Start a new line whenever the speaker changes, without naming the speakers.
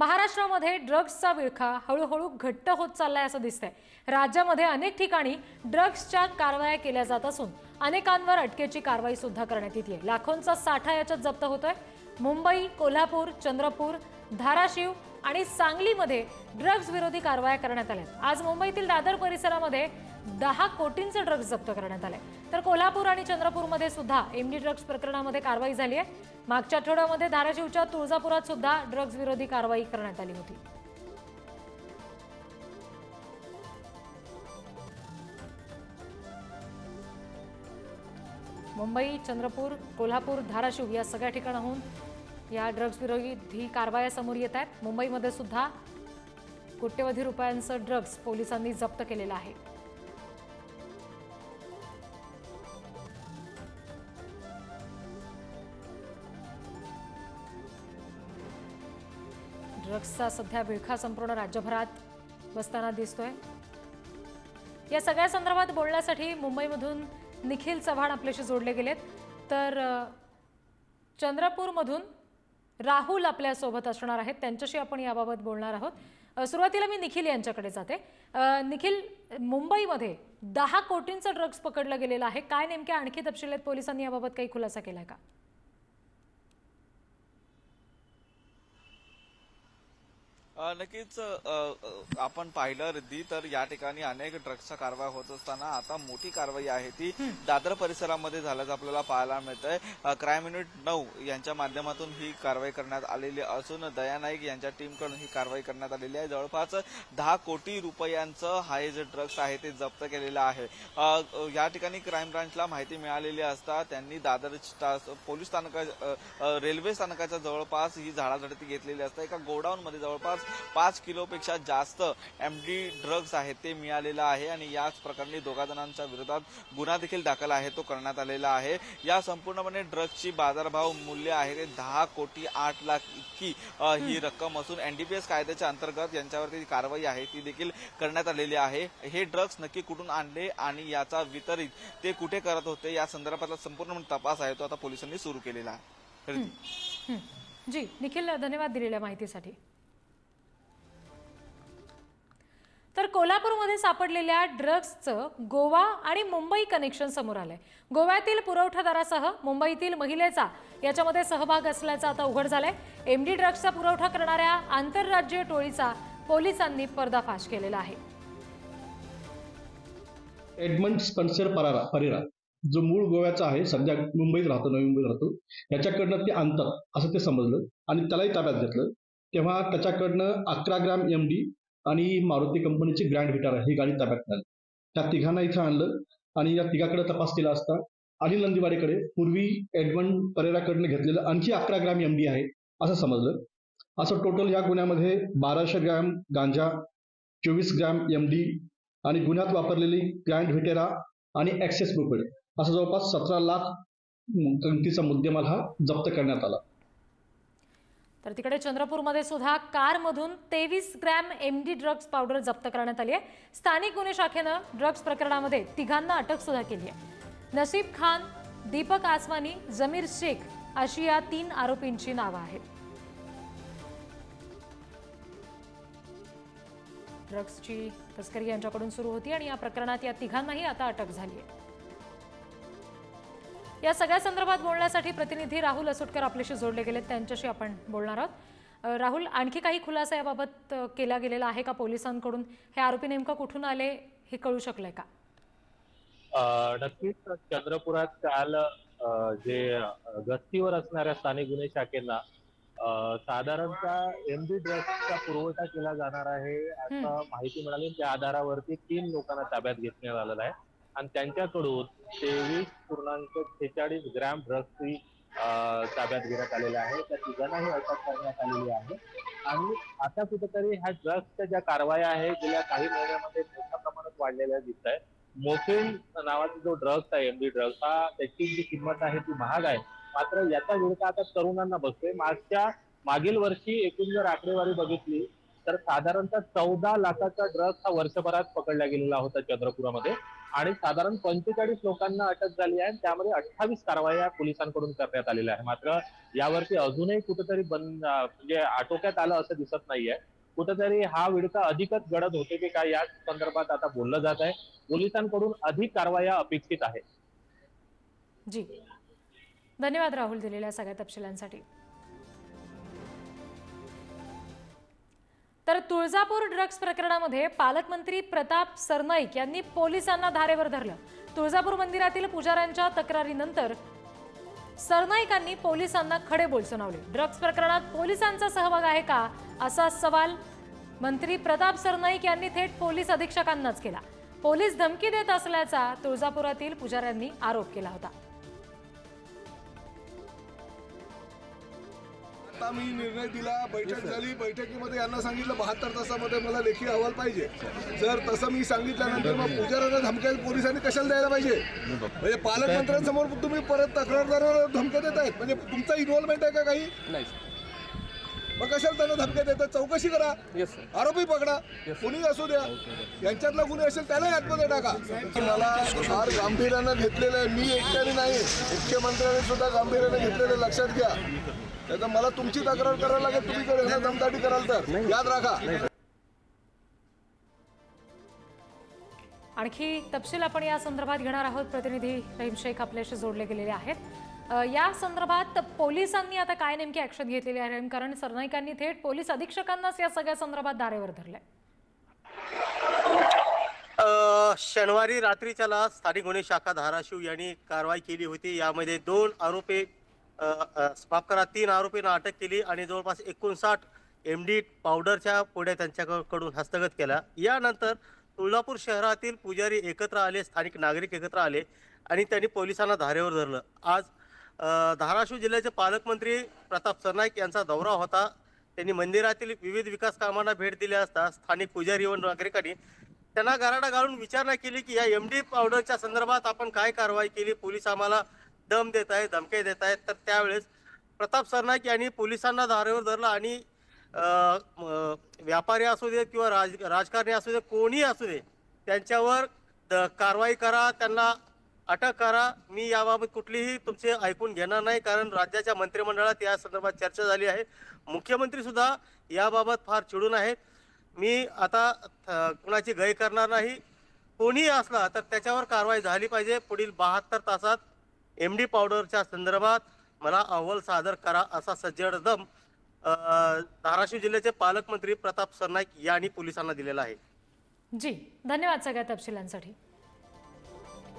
महाराष्ट्रामध्ये ड्रग्सचा विळखा हळूहळू घट्ट होत चाललाय असं दिसतंय. राज्यामध्ये अनेक ठिकाणी ड्रग्जच्या कारवाया केल्या जात असून अनेकांवर अटकेची कारवाई सुद्धा करण्यात येते लाखोंचा साठा याच्यात जप्त होतोय. मुंबई कोल्हापूर चंद्रपूर धाराशिव आणि सांगलीमध्ये ड्रग्ज विरोधी कारवाया करण्यात आल्या आज मुंबईतील दादर परिसरामध्ये दहा कोटींचे ड्रग्ज जप्त करण्यात आले. तर कोल्हापूर आणि चंद्रपूरमध्ये सुद्धा एमडी ड्रग्ज प्रकरणामध्ये कारवाई झाली आहे. मागच्या आठवड्यामध्ये धाराशिवच्या तुळजापुरात सुद्धा ड्रग्ज विरोधी कारवाई करण्यात आली होती. मुंबई चंद्रपूर कोल्हापूर धाराशिव या सगळ्या ठिकाणाहून या ड्रग्ज विरोधी कारवाया समोर येत आहेत. मुंबईमध्ये सुद्धा कोट्यवधी रुपयांचं ड्रग्ज पोलिसांनी जप्त केलेलं आहे. ड्रग्सचा सध्या विळखा संपूर्ण राज्यभरात बसताना दिसतोय. या सगळ्या संदर्भात बोलण्यासाठी मुंबईमधून निखिल चव्हाण आपल्याशी जोडले गेलेत. तर चंद्रपूरमधून राहुल आपल्यासोबत असणार आहेत. त्यांच्याशी आपण याबाबत बोलणार आहोत. सुरुवातीला मी निखिल यांच्याकडे जाते. निखिल मुंबईमध्ये दहा कोटींचं ड्रग्ज पकडलं गेलेलं आहे. काय नेमक्या आणखी तपशील आहेत? पोलिसांनी याबाबत काही खुलासा केलाय का?
नक्कीच आपण पाहिलं रिद्धी तर या ठिकाणी अनेक ड्रग्सचा कारवाई होत असताना आता मोठी कारवाई आहे ती दादर परिसरामध्ये झाल्याचं आपल्याला पाहायला मिळतंय. अ, क्राईम युनिट नऊ यांच्या माध्यमातून ही कारवाई करण्यात आलेली असून दया नाईक यांच्या टीमकडून ही कारवाई करण्यात आलेली आहे. जवळपास दहा कोटी रुपयांचं हा हे जे ड्रग्स आहे ते जप्त केलेलं आहे. या ठिकाणी क्राईम ब्रांचला माहिती मिळालेली असता त्यांनी दादर पोलीस स्थानका रेल्वे स्थानकाच्या जवळपास ही झाडाझडती घेतलेली असते एका गोडाऊन मध्ये जवळपास पाच किलोपेक्षा जास्त एम डी ड्रग्ज आहेत ते मिळालेलं आहे आणि याच प्रकरणी दोघा जणांच्या विरोधात गुन्हा देखील दाखल आहे तो करण्यात आलेला आहे. या संपूर्णपणे ड्रग्जची बाजारभाव मूल्य आहे ते दहा कोटी आठ लाख इतकी ही रक्कम असून एनडीपीएस कायद्याच्या अंतर्गत यांच्यावरती कारवाई आहे ती देखील करण्यात आलेली आहे. हे ड्रग्ज नक्की कुठून आणले आणि याचा वितरित ते कुठे करत होते या संदर्भातला संपूर्ण तपास आहे तो आता पोलिसांनी सुरू केलेला आहे.
जी निखिल धन्यवाद दिलेल्या माहितीसाठी. तर कोल्हापूरमध्ये सापडलेल्या ड्रग्जचं गोवा आणि मुंबई कनेक्शन समोर आलंय. गोव्यातील पुरवठादारासह मुंबईतील महिलेचा याच्यामध्ये सहभाग असल्याचं आता उघड झालंय. एमडी ड्रग्जचा पुरवठा करणाऱ्या आंतरराज्यीय टोळीचा पोलिसांनी पर्दाफाश केलेला आहे.
एडमंड स्पन्सर परारा परेरा जो मूळ गोव्याचा आहे सध्या मुंबईत राहतो नवी मुंबईत राहतो त्याच्याकडनं ते आंतर असं ते समजलं आणि त्यालाही ताब्यात घेतलं. तेव्हा त्याच्याकडनं अकरा ग्राम एम डी आणि मारुती कंपनीची ग्रँड विटार ही गाडी ताब्यात मिळाली. त्या तिघांना इथं आणलं आणि या तिघाकडे तपास केला असता अनिल नंदीवाडीकडे पूर्वी एडमंड परेराकडनं घेतलेलं आणखी अकरा ग्रॅम एम डी आहे असं समजलं. असं टोटल या गुन्ह्यामध्ये बाराशे ग्रॅम गांजा चोवीस ग्रॅम एम डी आणि गुन्ह्यात वापरलेली ग्रँड व्हिटेरा आणि ॲक्सेस बुकडे असा जवळपास सतरा लाख किमतीचा मुद्देमाल हा जप्त करण्यात आला.
तर तिकडे चंद्रपूरमध्ये सुद्धा कारमधून तेवीस gram M D drugs powder जप्त करण्यात आली आहे. स्थानिक गुन्हे शाखेनं ड्रग्ज प्रकरणामध्ये तिघांना अटक सुद्धा केली आहे. नसीब खान दीपक आसवानी जमीर शेख अशी या तीन आरोपींची नावं आहेत. ड्रग्जची तस्करी यांच्याकडून सुरू होती आणि या प्रकरणात या तिघांनाही आता अटक झाली आहे. या सगळ्या संदर्भात बोलण्यासाठी प्रतिनिधी राहुल असोटकर आपल्याशी जोडले गेलेत. त्यांच्याशी आपण बोलणार आहोत. राहुल आणखी काही खुलासा याबाबत केला गेलेला आहे का पोलिसांकडून? हे आरोपी नेमकं कुठून आले हे कळू शकलंय का?
नक्कीच. चंद्रपुरात काल जे गस्तीवर असणाऱ्या स्थानिक गुन्हे शाखेला साधारणतः एमडी ड्रग्सचा पुरवठा केला जाणार आहे. असं माहिती मिळाली. त्या आधारावरती तीन लोकांना ताब्यात घेतण्यात आलेलं आहे. आणि त्यांच्याकडून तेवीस पूर्णांक छेचाळीस ग्रॅम ड्रग्सची ताब्यात घेण्यात आलेले आहे. त्या तिघांनाही अटक करण्यात आलेली आहे. आणि आता कुठेतरी ह्या ड्रग्सच्या ज्या कारवाया आहेत गेल्या काही महिन्यामध्ये मोठ्या प्रमाणात वाढलेल्या दिसत आहे मोफिन नावाचा जो ड्रग्स आहे एमडी ड्रग्स हा त्याची जी किंमत आहे ती महाग आहे. मात्र याचा विरोध आता तरुणांना बसतोय. मागच्या मागील वर्षी एकूण जर आकडेवारी बघितली तर साधारणतः चौदा लाखाचा ड्रग्स हा वर्षभरात पकडला गेलेला होता चंद्रपुरामध्ये. आणि साधारण पंचेचाळीस लोकांना अटक झाली आहे. त्यामध्ये अठ्ठावीस कारवाया पोलिसांकडून करण्यात आलेल्या आहे मात्र यावरती अजूनही कुठेतरी बंद म्हणजे आटोक्यात आलं असं दिसत नाहीये. कुठेतरी हा विडका अधिकच गडद होते की काय या संदर्भात आता बोललं जात आहे. पोलिसांकडून अधिक कारवाया अपेक्षित आहे
जी. धन्यवाद राहुल दिलेल्या सगळ्या तपशिलांसाठी. तर तुळजापूर ड्रग्ज प्रकरणामध्ये पालकमंत्री प्रताप सरनाईक यांनी पोलिसांना धारेवर धरलं. तुळजापूर मंदिरातील पुजाऱ्यांच्या तक्रारीनंतर सरनाईकांनी पोलिसांना खडे बोल सुनावले ड्रग्ज प्रकरणात पोलिसांचा सहभाग आहे का? असा सवाल मंत्री प्रताप सरनाईक यांनी थेट पोलीस अधीक्षकांनाच केला. पोलीस धमकी देत असल्याचा तुळजापुरातील पुजाऱ्यांनी आरोप केला होता.
आता मी निर्णय दिला बैठक झाली. बैठकीमध्ये यांना सांगितलं बहात्तर तासामध्ये मला लेखी अहवाल पाहिजे. जर तसं मी सांगितल्यानंतर मग पुजाऱ्यांना धमक्या पोलिसांनी कशाला द्यायला पाहिजे? म्हणजे पालकमंत्र्यांसमोर तुम्ही परत तक्रारदाराला धमक्या देत आहेत म्हणजे तुमचा इन्व्हॉल्वमेंट आहे का काही?
नाही
मग कशाला त्यांना धमक्या देतात? चौकशी करा.
येस सर
आरोपी पकडा. कुणी असू द्या. यांच्यातला कुणी असेल त्यालाही आतमध्ये टाका. मला फार गांभीर्यानं घेतलेलं आहे. मी एकट्याने नाही. मुख्यमंत्र्यांनी सुद्धा गांभीर्यानं घेतलेलं लक्षात घ्या. त्याचं मला तुमची तक्रार करायला लागेल. तुम्ही जर दमदाटी कराल तर. याद राखा.
आणखी तपशील आपण या संदर्भात घेणार आहोत. प्रतिनिधी रहीम शेख आपल्याशी जोडले गेलेले आहेत. या संदर्भात पोलिसांनी आता काय नेमकी ऍक्शन घेतलेली आहे? कारण सरनाईकांनी थेट पोलीस अधीक्षकांनाच या सगळ्या संदर्भात धारेवर धरलंय.
अ, शनिवारी रात्रीच्याला स्थानिक गुन्हे शाखा धाराशिव यांनी कारवाई केली होती. यामध्ये दोन आरोपी माफ करा तीन आरोपींना अटक केली आणि जवळपास एकोणसाठ एम डी पावडरच्या पुढे त्यांच्याकडून हस्तगत केला. यानंतर तुळजापूर शहरातील पुजारी एकत्र आले स्थानिक नागरिक एकत्र आले आणि त्यांनी पोलिसांना धारेवर धरलं. आज धाराशिव जिल्ह्याचे पालकमंत्री प्रताप सरनाईक यांचा दौरा होता. त्यांनी मंदिरातील विविध विकास कामांना भेट दिली असता स्थानिक पुजारी व नागरिकांनी त्यांना गराडा घालून विचारणा केली की या एम डी पावडरच्या संदर्भात आपण काय कारवाई केली? पोलीस आम्हाला दम देत आहेत धमके देत आहेत. तर त्यावेळेस प्रताप सरनाईक यांनी पोलिसांना धारेवर धरलं आणि व्यापारी असू दे किंवा राज राजकारणी असू दे कोणीही असू दे त्यांच्यावर द- कारवाई करा त्यांना अटक करा. मी याबाबत कुठलीही तुमचे ऐकून घेणार नाही कारण राज्याच्या मंत्रिमंडळात या संदर्भात चर्चा झाली आहे. मुख्यमंत्री सुद्धा याबाबत फार चिडून आहेत मी आता कुणाची गय करणार नाही. कोणीही असला तर त्याच्यावर कारवाई झाली पाहिजे. पुढील बहात्तर तासात एम डी पावडरच्या संदर्भात मला अहवाल सादर करा असा सज्जड दम धाराशिव जिल्ह्याचे पालकमंत्री प्रताप सरनाईक यांनी पोलिसांना दिलेला आहे.
जी धन्यवाद सगळ्या तपशिलांसाठी.